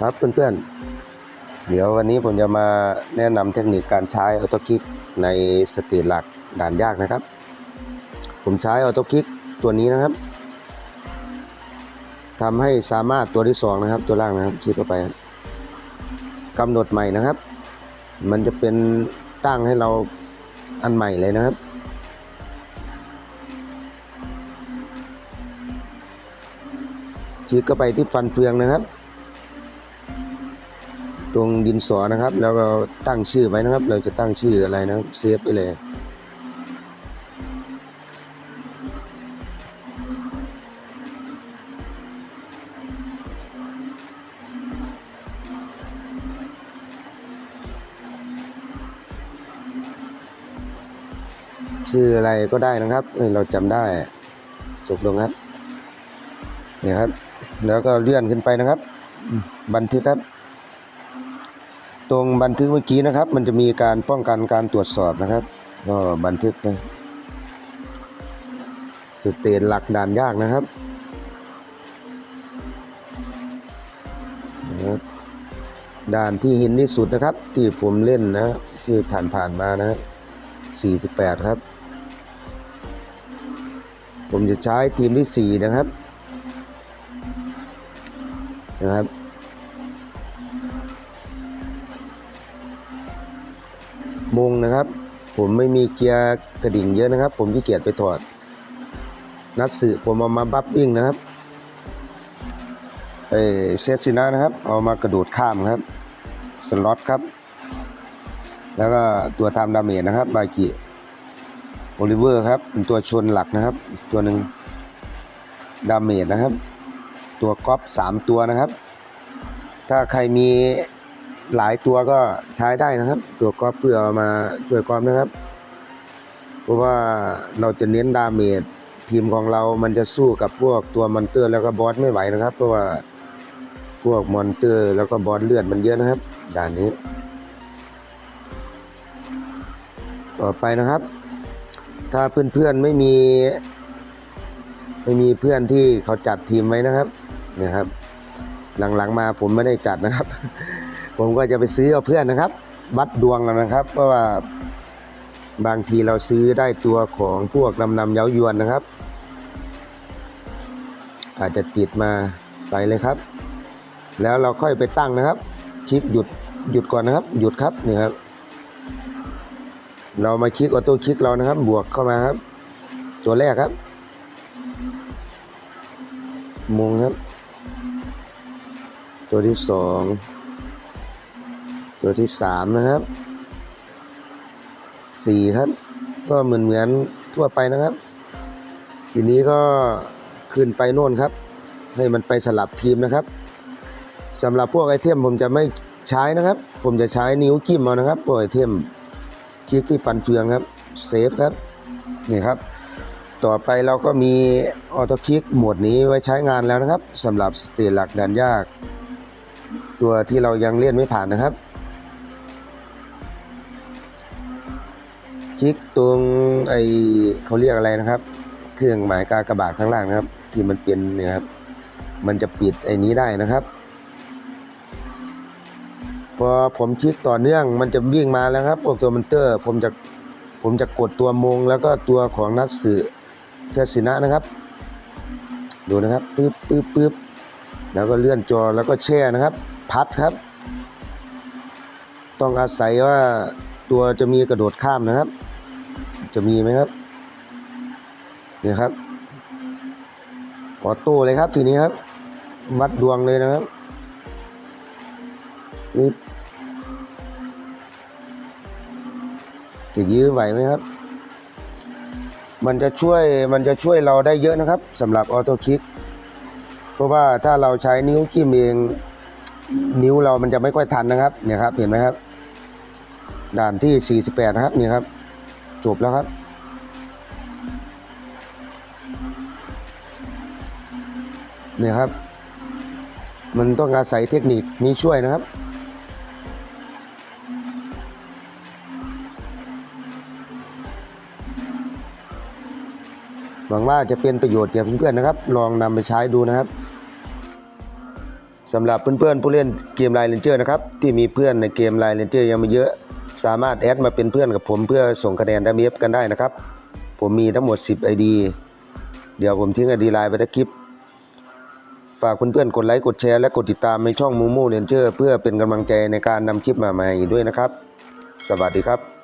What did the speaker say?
ครับเพื่อนๆ เดี๋ยววันนี้ผมจะมาแนะนำเทคนิคการใช้ออโต้คลิกในสตรีทหลักด่านยากนะครับ ผมใช้ออโต้คลิกตัวนี้นะครับทำให้สามารถตัวที่สองนะครับ ตัวล่างนะครับคลิกเข้าไปกำหนดใหม่นะครับ มันจะเป็นตั้งให้เราอันใหม่เลยนะครับคลิกเข้าไปที่ฟันเฟืองนะครับ ตรงดินสอนะครับ แล้วก็ตั้งชื่อไว้นะครับ เราจะตั้งชื่ออะไรนะครับเซฟไปเลยชื่ออะไรก็ได้นะครับ เราจำได้จบลงครับนี่ครับ แล้วก็เลื่อนขึ้นไปนะครับ บันทึกครับ ตรงบันทึกเมื่อกี้นะครับ มันจะมีการป้องกันการตรวจสอบนะครับก็บันทึกนะสเตนหลักด่านยากนะครับด่านที่หินที่สุดนะครับ ที่ผมเล่นนะที่ผ่านๆมานะครับ48 ครับ ผมจะใช้ทีมที่ 4 นะครับนะครับ มงนะครับ ผมไม่มีเกียร์กระดิ่งเยอะนะครับ ผมขี้เกียจไปถอด นัดสื่อผมเอามาบัฟวิ่งนะครับเอเซตซินะนะครับ เอามากระโดดข้ามครับสล็อตครับ แล้วก็ตัวทำดาเมจนะครับบากิโอลิเวอร์ครับเป็นตัวชนหลักนะครับ ตัวหนึ่งดาเมจนะครับ ตัวก๊อปสามตัวนะครับ ถ้าใครมี หลายตัวก็ใช้ได้นะครับ ตัวก๊อปเพื่อมาช่วยก๊อปนะครับ เพราะว่าเราจะเน้นดาเมจทีมของเรามันจะสู้กับพวกตัวมอนเตอร์แล้วก็บอสไม่ไหวนะครับ เพราะว่าพวกมอนเตอร์แล้วก็บอสเลือดมันเยอะนะครับด่านนี้ ต่อไปนะครับ ถ้าเพื่อนๆไม่มี ไม่มีเพื่อนที่เขาจัดทีมไว้นะครับเนี่ยครับ หลังๆมาผมไม่ได้จัดนะครับ ผมก็จะไปซื้อเอาเพื่อนนะครับวัดดวงกันนะครับ เพราะว่าบางทีเราซื้อได้ตัวของพวกนำนำเย้ายวนนะครับ อาจจะติดมาไปเลยครับ แล้วเราค่อยไปตั้งนะครับ คลิกหยุดหยุดก่อนนะครับ หยุดครับนี่ครับ เรามาคลิกออโต้คลิกเรานะครับ บวกเข้ามาครับ ตัวแรกครับมุงครับ ตัวที่สอง ตัวที่สามนะครับสี่ครับ ก็เหมือนเหมือนทั่วไปนะครับ ทีนี้ก็ขึ้นไปโน่นครับ ให้มันไปสลับทีมนะครับสำหรับพวกไอเทมผมจะไม่ใช้นะครับ ผมจะใช้นิ้วจิ้มเอานะครับพวกไอเทมคลิกที่ฟันเฟืองครับเซฟครับนี่ครับ ต่อไปเราก็มีออโต้คลิกโหมดนี้ไว้ใช้งานแล้วนะครับสำหรับสเตจหลักดันยาก ตัวที่เรายังเล่นไม่ผ่านนะครับ คลิกตรงไอเขาเรียกอะไรนะครับ เครื่องหมายกากระบาทข้างล่างนะครับ ที่มันเป็นเนี่ยครับ มันจะปิดไอ้นี้ได้นะครับพอผมคลิกต่อเนื่องมันจะวิ่งมาแล้วครับพวกตัวมอนเตอร์ ผมจะผมจะกดตัวมงแล้วก็ตัวของนักสื่อเทศินะนะครับ ดูนะครับปึ๊บปึ๊บปึ๊บแล้วก็เลื่อนจอแล้วก็แช่นะครับ พัดครับ ต้องอาศัยว่าตัวจะมีกระโดดข้ามนะครับ จะมีไหมครับนี่ครับออโต้เลยครับทีนี้ครับ วัดดวงเลยนะครับปึ๊บจะยื้อไหวไหมครับ มันจะช่วยมันจะช่วยเราได้เยอะนะครับสำหรับออโต้คลิกเพราะว่าถ้าเราใช้นิ้วจิ้มเองนิ้วเรามันจะไม่ค่อยทันนะครับเนี่ยครับ เห็นไหมครับ ด่านที่ 48 นะครับนี่ครับ จบแล้วครับ เนี่ยครับ มันต้องอาศัยเทคนิคนี้ช่วยนะครับ หวังว่าจะเป็นประโยชน์แก่เพื่อนๆนะครับ ลองนำไปใช้ดูนะครับสำหรับเพื่อนๆผู้เล่นเกมไลน์เลนเจอร์นะครับ ที่มีเพื่อนในเกมไลน์เลนเจอร์ยังไม่เยอะ สามารถแอดมาเป็นเพื่อนกับผมเพื่อส่งคะแนนดัมเอฟกันได้นะครับ ผมมีทั้งหมด 10 ID เดี๋ยวผมทิ้ง ID ไลน์ไปที่คลิป ฝากเพื่อนๆกดไลค์กดแชร์และกดติดตามในช่องมูมูเรนเจอร์เพื่อเป็นกำลังใจในการนำคลิปมาใหม่ด้วยนะครับ สวัสดีครับ